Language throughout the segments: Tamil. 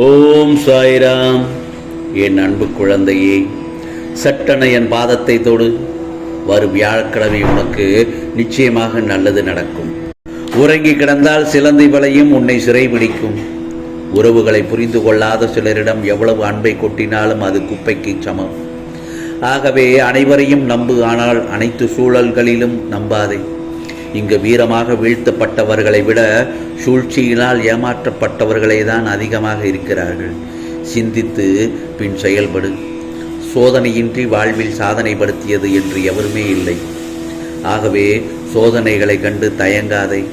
ஓம் சாய்ராம். என் அன்பு குழந்தையே சட்டன என் பாதத்தை தொடு. வரும் வியாழக்கிழமை உனக்கு நிச்சயமாக நல்லது நடக்கும். உறங்கி கிடந்தால் சிலந்தி வலையும் உன்னை சிறைபிடிக்கும் உறவுகளை புரிந்து கொள்ளாத சிலரிடம் எவ்வளவு அன்பை கொட்டினாலும் அது குப்பைக்கு சமம். ஆகவே அனைவரையும் நம்பு ஆனால் அனைத்து சூழல்களிலும் நம்பாதே. இங்கு வீரமாக வீழ்த்தப்பட்டவர்களை விட சூழ்ச்சியினால் ஏமாற்றப்பட்டவர்களே தான் அதிகமாக இருக்கிறார்கள். சிந்தித்து பின் செயல்படு. சோதனையின்றி வாழ்வில் சாதனைப்படுத்தியது என்று எவருமே இல்லை. ஆகவே சோதனைகளை கண்டு தயங்காதே.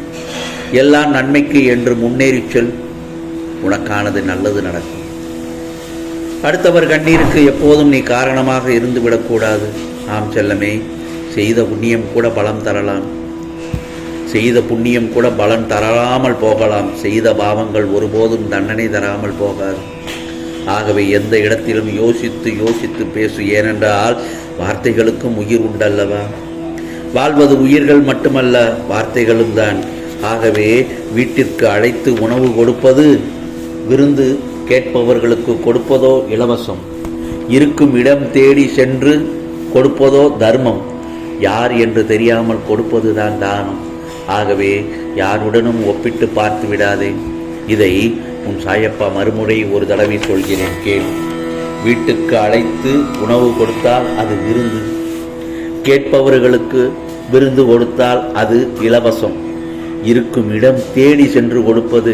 எல்லாம் நன்மைக்கு என்று முன்னேறிச் செல். உனக்கானது நல்லது நடக்கும். அடுத்தவர் கண்ணீருக்கு எப்போதும் நீ காரணமாக இருந்து விடக்கூடாது ஆம் செல்லமே செய்த புண்ணியம் கூட பலம் தரலாம். செய்த புண்ணியம் கூட பலன் தராமல் போகலாம். செய்த பாவங்கள் ஒருபோதும் தண்டனை தராமல் போகாது. ஆகவே எந்த இடத்திலும் யோசித்து யோசித்து பேசு. ஏனென்றால் வார்த்தைகளுக்கும் உயிர் உண்டல்லவா? வாழ்வது உயிர்கள் மட்டுமல்ல வார்த்தைகளும் தான். ஆகவே வீட்டிற்கு அழைத்து உணவு கொடுப்பது விருந்து கேட்பவர்களுக்கு கொடுப்பதோ இலவசம். இருக்கும் இடம் தேடி சென்று கொடுப்பதோ தர்மம். யார் என்று தெரியாமல் கொடுப்பதுதான் தானம். ஆகவே யாருடனும் ஒப்பிட்டு பார்த்து விடாதே. இதை உன் சாயப்பா மறுமுறை ஒரு தடவை சொல்கிறேன் கேள். வீட்டுக்கு அழைத்து உணவு கொடுத்தால் அது விருந்து. கேட்பவர்களுக்கு விருந்து கொடுத்தால் அது இலவசம். இருக்கும் இடம் தேடி சென்று கொடுப்பது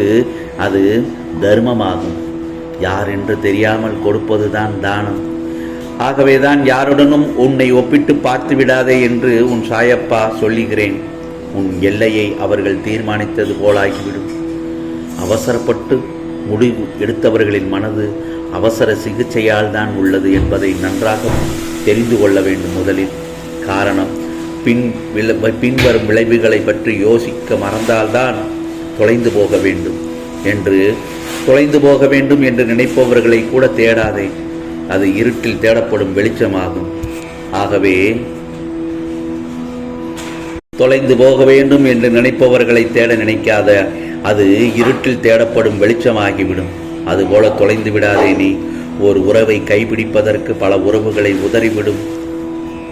அது தர்மமாகும். யார் என்று தெரியாமல் கொடுப்பதுதான் தானம். ஆகவேதான் யாருடனும் உன்னை ஒப்பிட்டு பார்த்து விடாதே என்று உன் சாயப்பா சொல்லுகிறேன். உன் எல்லையை அவர்கள் தீர்மானித்தது போலாகிவிடும். அவசரப்பட்டு முடிவு எடுத்தவர்களின் மனது அவசர சிகிச்சையால் தான் உள்ளது என்பதை நன்றாக தெரிந்து கொள்ள வேண்டும் முதலில். காரணம் பின் விளை பின்வரும் விளைவுகளை பற்றி யோசிக்க மறந்தால்தான் தொலைந்து போக வேண்டும் என்று. தொலைந்து போக வேண்டும் என்று நினைப்பவர்களை கூட தேடாதே. அது இருட்டில் தேடப்படும் வெளிச்சமாகும். ஆகவே தொலைந்து போக வேண்டும் என்று நினைப்பவர்களை தேட நினைக்காத அது இருட்டில் தேடப்படும் வெளிச்சமாகிவிடும். அதுபோல தொலைந்து விடாதே நீ. ஒரு உறவை கைப்பிடிப்பதற்கு பல உறவுகளை உதறிவிடும்.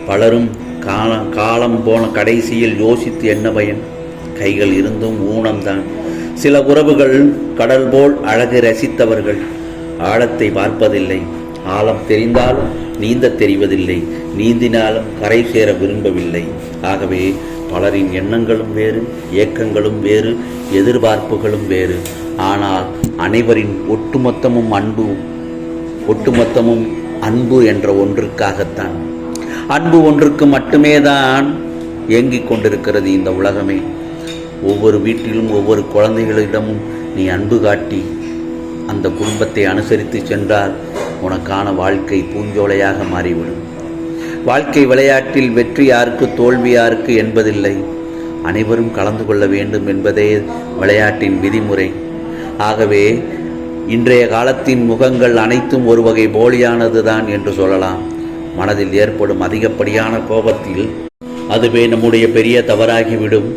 பலரும் காலம் காலம் போன கடைசியில் யோசித்து என்ன பயன்? கைகள் இருந்தும் ஊனம்தான். சில உறவுகள் கடல் போல் அழகு ரசித்தவர்கள். ஆழத்தை பார்ப்பதில்லை. ஆழம் தெரிந்தாலும் நீந்த தெரிவதில்லை. நீந்தினாலும் கரை சேர விரும்பவில்லை. ஆகவே பலரின் எண்ணங்களும் வேறு ஏக்கங்களும் வேறு எதிர்பார்ப்புகளும் வேறு. ஆனால் அனைவரின் ஒட்டுமொத்தமும் அன்பு ஒட்டுமொத்தமும் அன்பு என்ற ஒன்றுக்காகத்தான். அன்பு ஒன்றுக்கு மட்டுமே தான் இயங்கிக் கொண்டிருக்கிறது இந்த உலகமே. ஒவ்வொரு வீட்டிலும் ஒவ்வொரு குழந்தைகளிடமும் நீ அன்பு காட்டி அந்த குடும்பத்தை அனுசரித்து சென்றால் உனக்கான வாழ்க்கை பூஞ்சோலையாக மாறிவிடும். வாழ்க்கை விளையாட்டில் வெற்றி யாருக்கு தோல்வி யாருக்கு என்பதில்லை. அனைவரும் கலந்து கொள்ள வேண்டும் என்பதே விளையாட்டின் விதிமுறை. ஆகவே இன்றைய காலத்தின் முகங்கள் அனைத்தும் ஒரு வகை போலியானது தான் என்று சொல்லலாம். மனதில் ஏற்படும் அதிகப்படியான கோபத்தில் அதுவே நம்முடைய பெரிய தவறாகிவிடும்.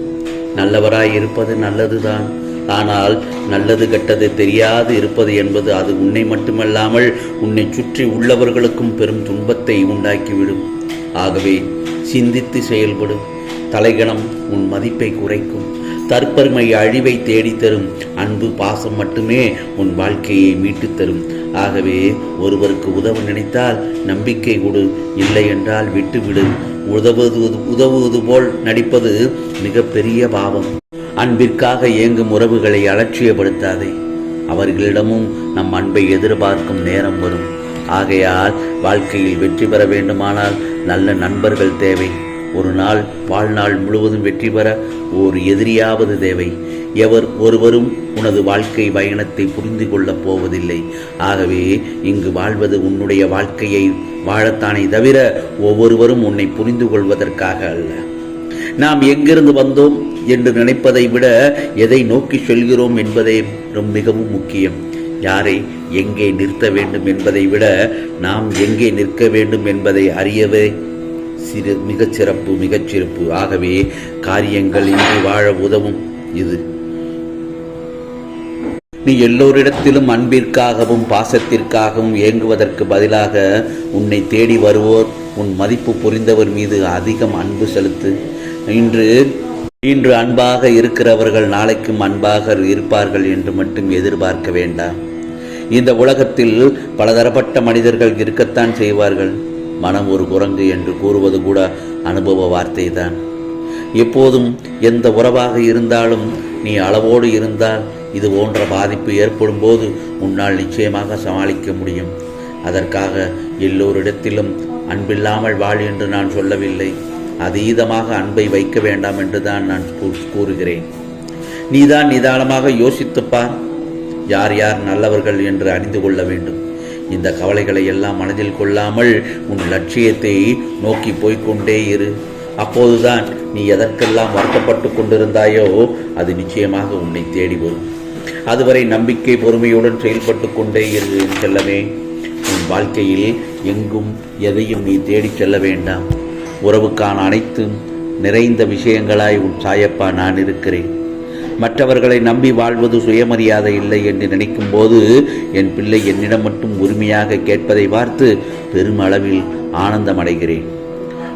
நல்லவராய் இருப்பது நல்லதுதான். ஆனால் நல்லது கெட்டது தெரியாது இருப்பது என்பது அது உன்னை மட்டுமல்லாமல் உன்னை சுற்றி உள்ளவர்களுக்கும் பெரும் துன்பத்தை உண்டாக்கிவிடும். ஆகவே சிந்தித்து செயல்படும் தலைகணம் உன் மதிப்பை குறைக்கும். தற்பெருமை அழிவை தேடித் தரும். அன்பு பாசம் மட்டுமே உன் வாழ்க்கையை மீட்டுத் தரும். ஆகவே ஒருவருக்கு உதவ நினைத்தால் நம்பிக்கை கொடு. இல்லை என்றால் விட்டுவிடு. உதவுவது உதவுவது போல் நடிப்பது மிகப்பெரிய பாவம். அன்பிற்காக இயங்கும் உறவுகளை அலட்சியப்படுத்தாதே. அவர்களிடமும் நம் அன்பை எதிர்பார்க்கும் நேரம் வரும். ஆகையால் வாழ்க்கையில் வெற்றி பெற வேண்டுமானால் நல்ல நண்பர்கள் தேவை. ஒரு நாள் வாழ்நாள் முழுவதும் வெற்றி பெற ஒரு எதிரியாவது தேவை. எவர் ஒருவரும் உனது வாழ்க்கை பயணத்தை புரிந்து கொள்ளப் போவதில்லை. ஆகவே இங்கு வாழ்வது உன்னுடைய வாழ்க்கையை வாழத்தானே தவிர ஒவ்வொருவரும் உன்னை புரிந்து கொள்வதற்காக அல்ல. நாம் எங்கிருந்து வந்தோம் என்று நினைப்பதை விட எதை நோக்கி செல்கிறோம் என்பதே மிகவும் முக்கியம். யாரை எங்கே நிறுத்த வேண்டும் என்பதை விட நாம் எங்கே நிற்க வேண்டும் என்பதை அறியவே சிறு மிகச்சிறப்பு சிறப்பு. ஆகவே காரியங்கள் இன்றி வாழ உதவும் இது. நீ எல்லோரிடத்திலும் அன்பிற்காகவும் பாசத்திற்காகவும் ஏங்குவதற்கு பதிலாக உன்னை தேடி வருவோர் உன் மதிப்பு புரிந்தவர் மீது அதிகம் அன்பு செலுத்து. இன்று இன்று அன்பாக இருக்கிறவர்கள் நாளைக்கும் அன்பாக இருப்பார்கள் என்று மட்டும் எதிர்பார்க்க வேண்டாம். இந்த உலகத்தில் பலதரப்பட்ட மனிதர்கள் இருக்கத்தான் செய்வார்கள். மனம் ஒரு குரங்கு என்று கூறுவது கூட அனுபவ வார்த்தை தான் எப்போதும் எந்த உறவாக இருந்தாலும் நீ அளவோடு இருந்தால் இது போன்ற பாதிப்பு ஏற்படும் போது உன்னால் நிச்சயமாக சமாளிக்க முடியும். அதற்காக எல்லோரிடத்திலும் அன்பில்லாமல் வாழ் என்று நான் சொல்லவில்லை. அதீதமாக அன்பை வைக்க வேண்டாம் என்று தான் நான் கூ- கூறுகிறேன். நீதான் நிதானமாக யோசித்துப்பார் யார் யார் நல்லவர்கள் என்று அறிந்து கொள்ள வேண்டும். இந்த கவலைகளை எல்லாம் மனதில் கொள்ளாமல் உன் லட்சியத்தை நோக்கி போய்க்கொண்டே இரு. அப்போதுதான் நீ எதற்கெல்லாம் வருத்தப்பட்டு கொண்டிருந்தாயோ அது நிச்சயமாக உன்னை தேடி வரும். அதுவரை நம்பிக்கை பொறுமையுடன் செயல்பட்டு கொண்டே இரு செல்லவே உன் வாழ்க்கையில் எங்கும் எதையும் நீ தேடிச் செல்ல வேண்டாம். உறவுக்கான அனைத்தும் நிறைந்த விஷயங்களாய் உன் சாயப்பா நான் இருக்கிறேன். மற்றவர்களை நம்பி வாழ்வது சுயமரியாதை இல்லை என்று நினைக்கும் போது என் பிள்ளை என்னிடம் மட்டும் உரிமையாக கேட்பதை பார்த்து பெருமளவில் ஆனந்தமடைகிறேன் ஆனந்தம் அடைகிறேன்.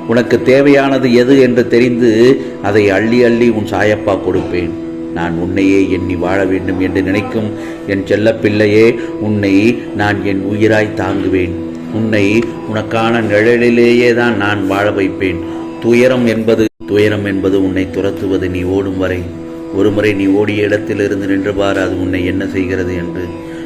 உனக்கு தேவையானது எது என்று தெரிந்து அதை அள்ளி அள்ளி உன் சாயப்பா கொடுப்பேன். நான் உன்னையே எண்ணி வாழ வேண்டும் என்று நினைக்கும் என் செல்லப்பிள்ளையே உன்னை நான் என் உயிராய் தாங்குவேன். உன்னை உனக்கான நிழலிலேயே தான் நான் வாழ வைப்பேன். துயரம் என்பது துயரம் என்பது உன்னை துரத்துவது நீ ஓடும் வரை. ஒருமுறை நீ ஓடிய இடத்திலிருந்து நின்று பார் அது உன்னை என்ன செய்கிறது என்று.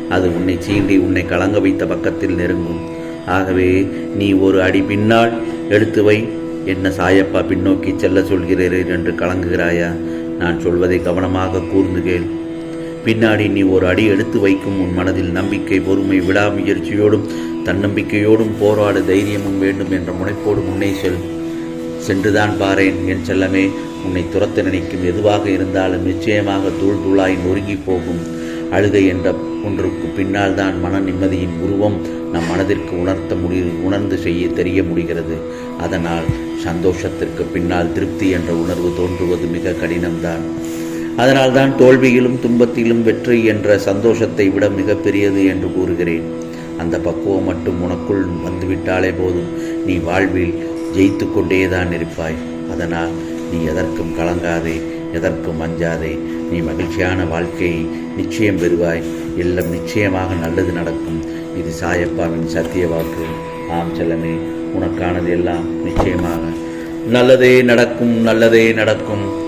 அது உன்னை சீண்டி உன்னை கலங்க வைத்த பக்கத்தில் நெருங்கும். ஆகவே நீ ஒரு அடி பின்னால் எடுத்து வை. என்ன சாயப்பா பின்னோக்கி செல்ல சொல்கிறீர்கள் என்று கலங்குகிறாயா? நான் சொல்வதை கவனமாக கூர்ந்து கேள். பின்னாடி நீ ஒரு அடி எடுத்து வைக்கும் உன் மனதில் நம்பிக்கை பொறுமை விடாமுயற்சியோடும் தன்னம்பிக்கையோடும் போராட தைரியமும் வேண்டும் என்ற முனைப்போடு முன்னே செல் சென்றுதான் பாரேன். என் செல்லமே உன்னை துரத்த நினைக்கும் எதுவாக இருந்தாலும் நிச்சயமாக தூள் தூளாய் நொறுங்கி போகும். அழுகை என்ற ஒன்றுக்கு பின்னால் தான் மன நிம்மதியின் உருவம் நம் மனதிற்கு உணர்த்த முடி உணர்ந்து செய்ய தெரிய முடிகிறது. அதனால் சந்தோஷத்திற்கு பின்னால் திருப்தி என்ற உணர்வு தோன்றுவது மிக கடினம்தான். அதனால்தான் தோல்வியிலும் துன்பத்திலும் வெற்றி என்ற சந்தோஷத்தை விட மிகப்பெரியது என்று கூறுகிறேன். அந்த பக்குவம் மட்டும் உனக்குள் வந்துவிட்டாலே போதும். நீ வாழ்வில் ஜெயித்து கொண்டேதான் இருப்பாய். அதனால் நீ எதற்கும் கலங்காதே எதற்கும் அஞ்சாதே. நீ மகிழ்ச்சியான வாழ்க்கையை நிச்சயம் பெறுவாய். எல்லாம் நிச்சயமாக நல்லது நடக்கும். இது சாயப்பாவின் சத்திய வாக்கு. ஆம் செல்லமே உனக்கானது எல்லாம் நிச்சயமாக. நல்லதே நடக்கும் நல்லதே நடக்கும்.